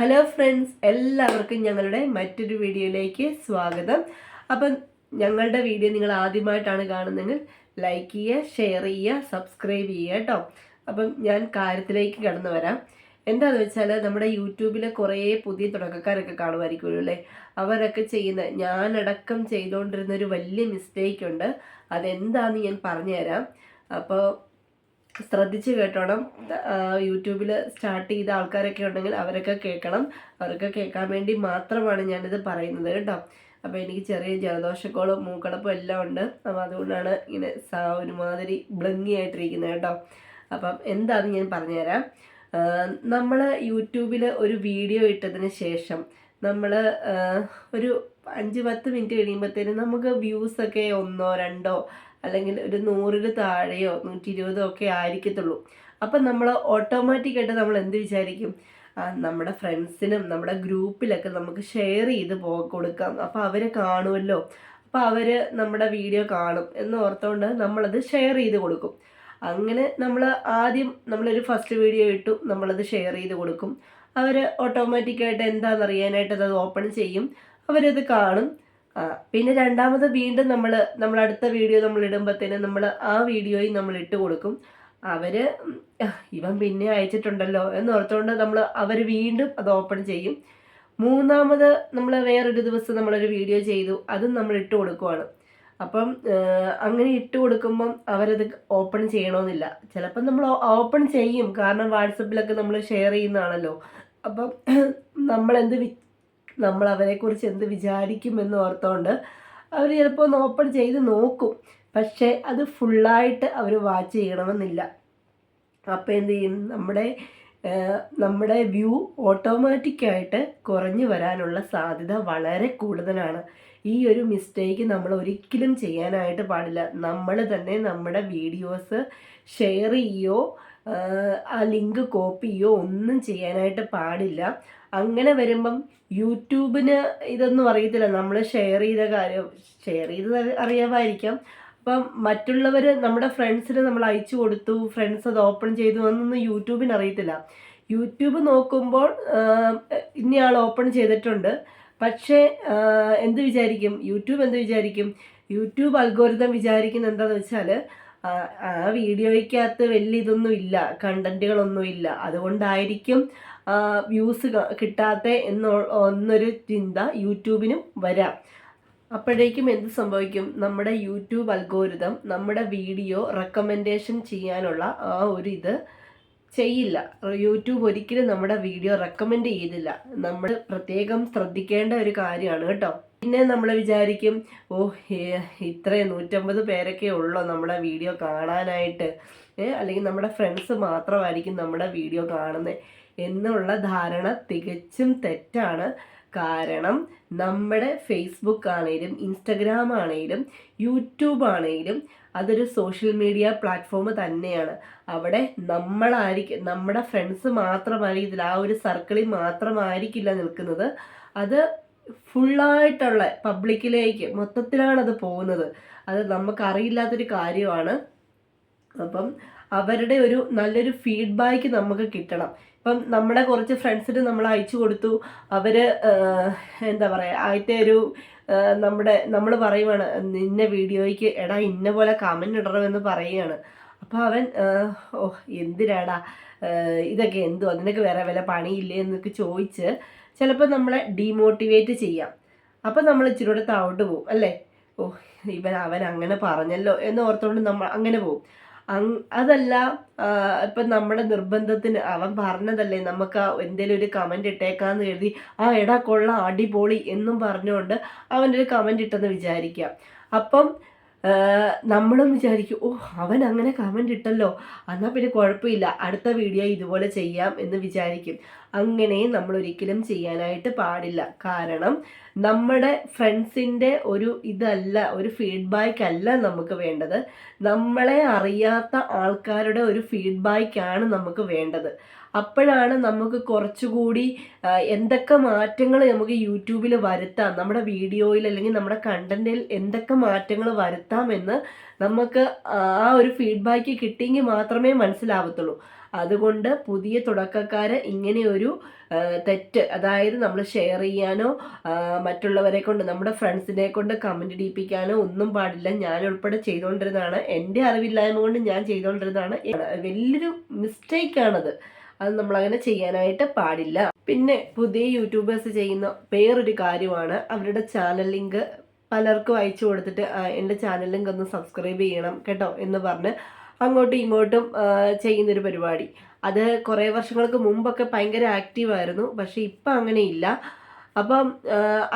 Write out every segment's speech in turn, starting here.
Hello friends എല്ലാവർക്കും ഞങ്ങളുടെ മറ്റൊരു വീഡിയോയിലേക്ക് സ്വാഗതം. അപ്പം ഞങ്ങളുടെ വീഡിയോ നിങ്ങൾ ആദ്യമായിട്ടാണ് കാണുന്നതെങ്കിൽ ലൈക്ക് ചെയ്യുക ഷെയർ ചെയ്യുക സബ്സ്ക്രൈബ് ചെയ്യുക കേട്ടോ അപ്പം ഞാൻ കാര്യത്തിലേക്ക് കടന്നു വരാം. എന്താണെന്ന് വെച്ചാൽ നമ്മുടെ യൂട്യൂബിലെ കുറേ പുതിയ തുടക്കക്കാരൊക്കെ കാണുമായിരിക്കുമല്ലോ അല്ലേ? അവരൊക്കെ ചെയ്യുന്ന ഞാനടക്കം ചെയ്തുകൊണ്ടിരുന്ന ഒരു വലിയ മിസ്റ്റേക്ക് ഉണ്ട്. അതെന്താണെന്ന് ഞാൻ പറഞ്ഞുതരാം. അപ്പോൾ ശ്രദ്ധിച്ച് കേട്ടോണം. യൂട്യൂബിൽ സ്റ്റാർട്ട് ചെയ്ത ആൾക്കാരൊക്കെ ഉണ്ടെങ്കിൽ അവരൊക്കെ കേൾക്കണം. അവരൊക്കെ കേൾക്കാൻ വേണ്ടി മാത്രമാണ് ഞാനിത് പറയുന്നത് കേട്ടോ. അപ്പോൾ എനിക്ക് ചെറിയ ജലദോഷക്കോളും മൂക്കടപ്പും എല്ലാം ഉണ്ട്. അപ്പോൾ അതുകൊണ്ടാണ് ഇങ്ങനെ സാ ഒരുമാതിരി ബ്ലങ്ങി ആയിട്ടിരിക്കുന്നത് കേട്ടോ. അപ്പം എന്താണെന്ന് ഞാൻ പറഞ്ഞുതരാം. നമ്മൾ യൂട്യൂബിൽ ഒരു വീഡിയോ ഇട്ടതിന് ശേഷം നമ്മൾ ഒരു അഞ്ച് പത്ത് മിനിറ്റ് കഴിയുമ്പോഴത്തേനും നമുക്ക് വ്യൂസൊക്കെ ഒന്നോ രണ്ടോ അല്ലെങ്കിൽ ഒരു നൂറിന് താഴെയോ നൂറ്റി ഇരുപതോ ഒക്കെ ആയിരിക്കത്തുള്ളൂ. അപ്പം നമ്മൾ ഓട്ടോമാറ്റിക്കായിട്ട് നമ്മൾ എന്ത് വിചാരിക്കും? നമ്മുടെ ഫ്രണ്ട്സിനും നമ്മുടെ ഗ്രൂപ്പിലൊക്കെ നമുക്ക് ഷെയർ ചെയ്ത് പോ കൊടുക്കാം. അപ്പോൾ അവർ കാണുമല്ലോ അപ്പോൾ അവർ നമ്മുടെ വീഡിയോ കാണും എന്ന് ഓർത്തുകൊണ്ട് നമ്മളത് ഷെയർ ചെയ്ത് കൊടുക്കും. അങ്ങനെ നമ്മൾ ആദ്യം നമ്മളൊരു ഫസ്റ്റ് വീഡിയോ ഇട്ടു നമ്മളത് ഷെയർ ചെയ്ത് കൊടുക്കും. അവർ ഓട്ടോമാറ്റിക്കായിട്ട് എന്താണെന്ന് അറിയാനായിട്ട് അത് ഓപ്പൺ ചെയ്യും. അവരത് കാണും. പിന്നെ രണ്ടാമത് വീണ്ടും നമ്മൾ നമ്മൾ അടുത്ത വീഡിയോ നമ്മൾ ഇടുമ്പോഴത്തേനും നമ്മൾ ആ വീഡിയോയും നമ്മൾ ഇട്ട് കൊടുക്കും. അവർ ഇവൻ പിന്നെ അയച്ചിട്ടുണ്ടല്ലോ എന്ന് ഓർത്തുകൊണ്ട് നമ്മൾ അവർ വീണ്ടും അത് ഓപ്പൺ ചെയ്യും. മൂന്നാമത് നമ്മൾ വേറൊരു ദിവസം നമ്മളൊരു വീഡിയോ ചെയ്തു അതും നമ്മൾ ഇട്ട് കൊടുക്കുവാണ്. അപ്പം അങ്ങനെ ഇട്ട് കൊടുക്കുമ്പം അവരത് ഓപ്പൺ ചെയ്യണമെന്നില്ല ചിലപ്പം നമ്മൾ ഓപ്പൺ ചെയ്യും കാരണം വാട്സപ്പിലൊക്കെ നമ്മൾ ഷെയർ ചെയ്യുന്നതാണല്ലോ. അപ്പം നമ്മളെന്ത് നമ്മൾ അവരെക്കുറിച്ച് എന്ത് വിചാരിക്കുമെന്ന് ഓർത്തുകൊണ്ട് അവർ ചിലപ്പോൾ ഒന്ന് ഓപ്പൺ ചെയ്ത് നോക്കും. പക്ഷേ അത് ഫുള്ളായിട്ട് അവർ വാച്ച് ചെയ്യണമെന്നില്ല. അപ്പോൾ എന്ത് ചെയ്യും? നമ്മുടെ നമ്മുടെ വ്യൂ ഓട്ടോമാറ്റിക്കായിട്ട് കുറഞ്ഞു വരാനുള്ള സാധ്യത വളരെ കൂടുതലാണ്. ഈ ഒരു മിസ്റ്റേക്ക് നമ്മൾ ഒരിക്കലും ചെയ്യാനായിട്ട് പാടില്ല. നമ്മൾ തന്നെ നമ്മുടെ വീഡിയോസ് ഷെയർ ചെയ്യോ ആ, ലിങ്ക് കോപ്പി ചെയ്യോ ഒന്നും ചെയ്യാനായിട്ട് പാടില്ല. അങ്ങനെ വരുമ്പം യൂട്യൂബിന് ഇതൊന്നും അറിയത്തില്ല. നമ്മൾ ഷെയർ ചെയ്ത കാര്യം ഷെയർ ചെയ്തത് അറിയാമായിരിക്കാം. അപ്പം മറ്റുള്ളവർ നമ്മുടെ ഫ്രണ്ട്സിന് നമ്മൾ അയച്ചു കൊടുത്തു ഫ്രണ്ട്സ് അത് ഓപ്പൺ ചെയ്തു എന്നൊന്നും യൂട്യൂബിന് അറിയത്തില്ല. യൂട്യൂബ് നോക്കുമ്പോൾ ഇന്നയാൾ ഓപ്പൺ ചെയ്തിട്ടുണ്ട്. പക്ഷേ എന്ത് വിചാരിക്കും? യൂട്യൂബ് എന്ത് വിചാരിക്കും? യൂട്യൂബ് അൽഗോരിതം വിചാരിക്കുന്ന എന്താണെന്ന് വെച്ചാൽ ആ വീഡിയോയ്ക്കകത്ത് വലിയ ഇതൊന്നും ഇല്ല കണ്ടന്റുകളൊന്നും ഇല്ല. അതുകൊണ്ടായിരിക്കും വ്യൂസ് കിട്ടാത്ത എന്നൊരു ചിന്ത യൂട്യൂബിനും വരാം. അപ്പോഴേക്കും എന്ത് സംഭവിക്കും? നമ്മുടെ യൂട്യൂബ് അൽഗോരിതം നമ്മുടെ വീഡിയോ റെക്കമെൻഡേഷൻ ചെയ്യാനുള്ള ആ ഒരു ഇത് ചെയ്യില്ല. യൂട്യൂബ് ഒരിക്കലും നമ്മുടെ വീഡിയോ റെക്കമെൻഡ് ചെയ്തില്ല. നമ്മൾ പ്രത്യേകം ശ്രദ്ധിക്കേണ്ട ഒരു കാര്യമാണ് കേട്ടോ. പിന്നെ നമ്മൾ വിചാരിക്കും ഓ ഇത്രയും നൂറ്റമ്പത് പേരൊക്കെ ഉള്ളോ നമ്മുടെ വീഡിയോ കാണാനായിട്ട്? അല്ലെങ്കിൽ നമ്മുടെ ഫ്രണ്ട്സ് മാത്രമായിരിക്കും നമ്മുടെ വീഡിയോ കാണുന്നത് എന്നുള്ള ധാരണ തികച്ചും തെറ്റാണ്. കാരണം നമ്മുടെ ഫേസ്ബുക്ക് ആണെങ്കിലും ഇൻസ്റ്റഗ്രാം ആണെങ്കിലും യൂട്യൂബ് ആണെങ്കിലും അതൊരു സോഷ്യൽ മീഡിയ പ്ലാറ്റ്ഫോം തന്നെയാണ്. അവിടെ നമ്മളായിരിക്കും നമ്മുടെ ഫ്രണ്ട്സ് മാത്രമായിരിക്കത്തില്ല ആ ഒരു സർക്കിളിൽ മാത്രമായിരിക്കില്ല നിൽക്കുന്നത്. അത് ഫുള്ളായിട്ടുള്ള പബ്ലിക്കിലേക്ക് മൊത്തത്തിലാണ് അത് പോകുന്നത്. അത് നമുക്കറിയില്ലാത്തൊരു കാര്യമാണ്. അപ്പം അവരുടെ ഒരു നല്ലൊരു ഫീഡ്ബാക്ക് നമുക്ക് കിട്ടണം. ഇപ്പം നമ്മുടെ കുറച്ച് ഫ്രണ്ട്സിന് നമ്മൾ അയച്ചു കൊടുത്തു. അവർ എന്താ പറയുക ആദ്യത്തെ ഒരു നമ്മുടെ നമ്മൾ പറയുവാണ് നിന്ന വീഡിയോയ്ക്ക് എടാ ഇന്ന പോലെ കമന്റ് ഇടണമെന്ന് പറയുകയാണ് അപ്പോൾ അവൻ ഓ എന്തിനാടാ? ഇതൊക്കെ എന്തോ അതിനൊക്കെ വേറെ വല്ല പണിയില്ലേ? എന്നൊക്കെ ചോദിച്ച് ചിലപ്പോൾ നമ്മളെ ഡീമോട്ടിവേറ്റ് ചെയ്യാം. അപ്പം നമ്മൾ ഇച്ചിരി കൂടെ താഴോട്ട് പോകും അല്ലേ? ഓ ഇവൻ അവൻ അങ്ങനെ പറഞ്ഞല്ലോ എന്ന് ഓർത്തുകൊണ്ട് നമ്മൾ അങ്ങനെ പോകും അതല്ല ഇപ്പം നമ്മുടെ നിർബന്ധത്തിന് അവൻ പറഞ്ഞതല്ലേ നമുക്ക് ആ എന്തേലും ഒരു കമന്റ് ഇട്ടേക്കാന്ന് കരുതി ആ എടാ കൊള്ളാം അടിപൊളി എന്നും പറഞ്ഞുകൊണ്ട് അവനൊരു കമന്റ് ഇട്ടെന്ന് വിചാരിക്കാം. അപ്പം നമ്മളും വിചാരിക്കും ഓ അവൻ അങ്ങനെ കമന്റ് ഇട്ടല്ലോ എന്നാൽ പിന്നെ കുഴപ്പമില്ല അടുത്ത വീഡിയോ ഇതുപോലെ ചെയ്യാം എന്ന് വിചാരിക്കും. അങ്ങനെ നമ്മൾ ഒരിക്കലും ചെയ്യാനായിട്ട് പാടില്ല. കാരണം നമ്മുടെ ഫ്രണ്ട്സിന്റെ ഒരു ഇതല്ല ഒരു ഫീഡ്ബാക്ക് അല്ല നമുക്ക് വേണ്ടത്. നമ്മളെ അറിയാത്ത ആൾക്കാരുടെ ഒരു ഫീഡ്ബാക്കാണ് നമുക്ക് വേണ്ടത്. അപ്പോഴാണ് നമുക്ക് കുറച്ചുകൂടി എന്തൊക്കെ മാറ്റങ്ങൾ നമുക്ക് യൂട്യൂബിൽ വരുത്താം നമ്മുടെ വീഡിയോയിൽ അല്ലെങ്കിൽ നമ്മുടെ കണ്ടന്റിൽ എന്തൊക്കെ മാറ്റങ്ങൾ വരുത്താമെന്ന് നമുക്ക് ആ ഒരു ഫീഡ്ബാക്ക് കിട്ടിയെങ്കിൽ മാത്രമേ മനസ്സിലാവത്തുള്ളൂ. അതുകൊണ്ട് പുതിയ തുടക്കക്കാരെ ഇങ്ങനെയൊരു തെറ്റ് അതായത് നമ്മൾ ഷെയർ ചെയ്യാനോ മറ്റുള്ളവരെ കൊണ്ട് നമ്മുടെ ഫ്രണ്ട്സിനെ കൊണ്ട് കമന്റ് ഇടിപ്പിക്കാനോ ഒന്നും പാടില്ല. ഞാൻ ഉൾപ്പെടെ ചെയ്തുകൊണ്ടിരുന്നതാണ് എന്റെ അറിവില്ലായ്മ കൊണ്ട് ഞാൻ ചെയ്തുകൊണ്ടിരുന്നതാണ് വലിയൊരു മിസ്റ്റേക്കാണത് അത് നമ്മൾ അങ്ങനെ ചെയ്യാനായിട്ട് പാടില്ല. പിന്നെ പുതിയ യൂട്യൂബേഴ്സ് ചെയ്യുന്ന വേറൊരു കാര്യമാണ്. അവരുടെ ചാനൽ ലിങ്ക് പലർക്കും അയച്ചു കൊടുത്തിട്ട് എന്റെ ചാനൽ ലിങ്ക് ഒന്ന് സബ്സ്ക്രൈബ് ചെയ്യണം കേട്ടോ എന്ന് പറഞ്ഞ് അങ്ങോട്ടും ഇങ്ങോട്ടും ചെയ്യുന്നൊരു പരിപാടി. അത് കുറേ വർഷങ്ങൾക്ക് മുമ്പൊക്കെ ഭയങ്കര ആക്റ്റീവായിരുന്നു പക്ഷെ ഇപ്പം അങ്ങനെയില്ല. അപ്പം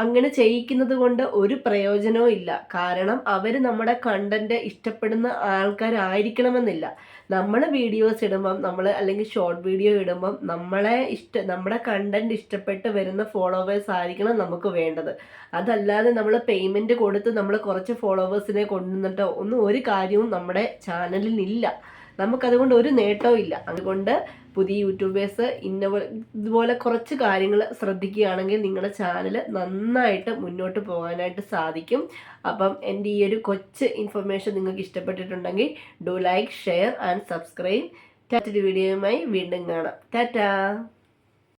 അങ്ങനെ ചെയ്യിക്കുന്നത് കൊണ്ട് ഒരു പ്രയോജനവും ഇല്ല. കാരണം അവർ നമ്മുടെ കണ്ടന്റ് ഇഷ്ടപ്പെടുന്ന ആൾക്കാരായിരിക്കണമെന്നില്ല. നമ്മൾ വീഡിയോസ് ഇടുമ്പം നമ്മൾ അല്ലെങ്കിൽ ഷോർട്ട് വീഡിയോ ഇടുമ്പം നമ്മളെ ഇഷ്ട നമ്മുടെ കണ്ടന്റ് ഇഷ്ടപ്പെട്ട് വരുന്ന ഫോളോവേഴ്സ് ആയിരിക്കണം നമുക്ക് വേണ്ടത്. അതല്ലാതെ നമ്മൾ പേയ്മെന്റ് കൊടുത്ത് നമ്മൾ കുറച്ച് ഫോളോവേഴ്സിനെ കൊണ്ടുവന്നിട്ടോ ഒന്നും ഒരു കാര്യവും നമ്മുടെ ചാനലിൽ ഇല്ല. നമുക്കതുകൊണ്ട് ഒരു നേട്ടവും ഇല്ല. അതുകൊണ്ട് പുതിയ യൂട്യൂബേഴ്സ് ഇന്ന പോലെ ഇതുപോലെ കുറച്ച് കാര്യങ്ങൾ ശ്രദ്ധിക്കുകയാണെങ്കിൽ നിങ്ങളുടെ ചാനൽ നന്നായിട്ട് മുന്നോട്ട് പോകാനായിട്ട് സാധിക്കും. അപ്പം എന്റെ ഈ ഒരു കൊച്ച് ഇൻഫർമേഷൻ നിങ്ങൾക്ക് ഇഷ്ടപ്പെട്ടിട്ടുണ്ടെങ്കിൽ do like share and subscribe. Tata വീഡിയോയുമായി വീണ്ടും കാണാം. ടാറ്റാ!